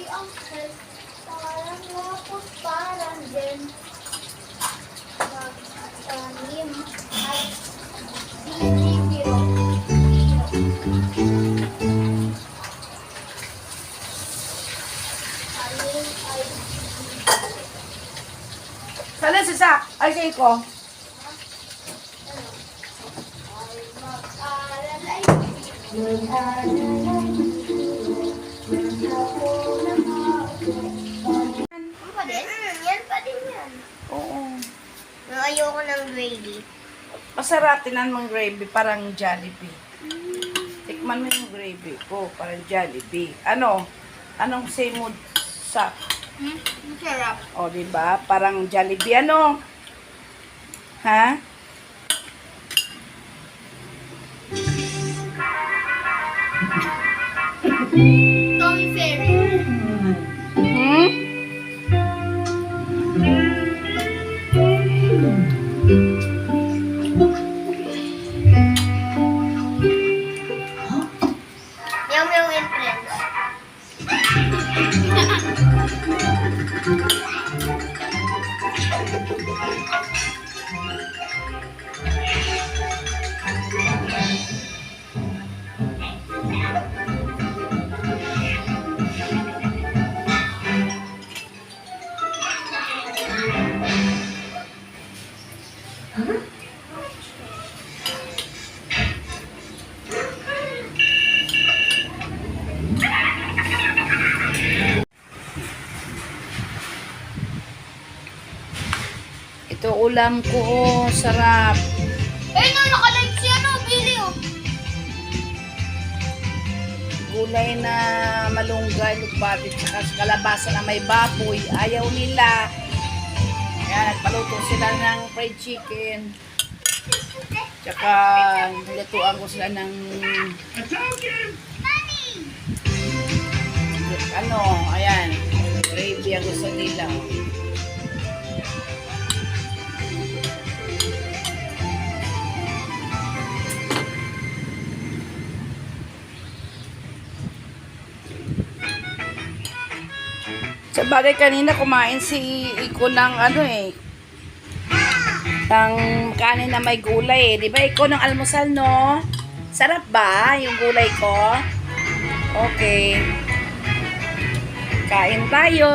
Dahil parang lapos parang din. Magtanim ay binibiro. Sana si Sa? Ay, kay ko. ay mag-aral ay Yan pa din? Yan pa din yan. Oo. Ayoko ng gravy. Masarap tinan mong gravy, parang Jollibee. Tikman mo yung gravy ko, parang Jollibee. Ano? Anong say mo sa... Hmm? Masarap. O, di ba? Parang Jollibee. Ano? Ha? Tommy はい。Ito ulam ko, oh, sarap. Eh, no, nakalive si ano, Billy, oh. Gulay na malunggay, lugbatit, saka kalabasa na may baboy. Ayaw nila. Kaya nagpaluto sila ng fried chicken. Tsaka lutuan ko sila ng ano, ayan, gravy ang gusto nila. Sa bagay kanina kumain si Iko ng ano eh. Ng kanin na may gulay eh. Di ba Iko ng almusal no? Sarap ba yung gulay ko? Okay. Kain tayo.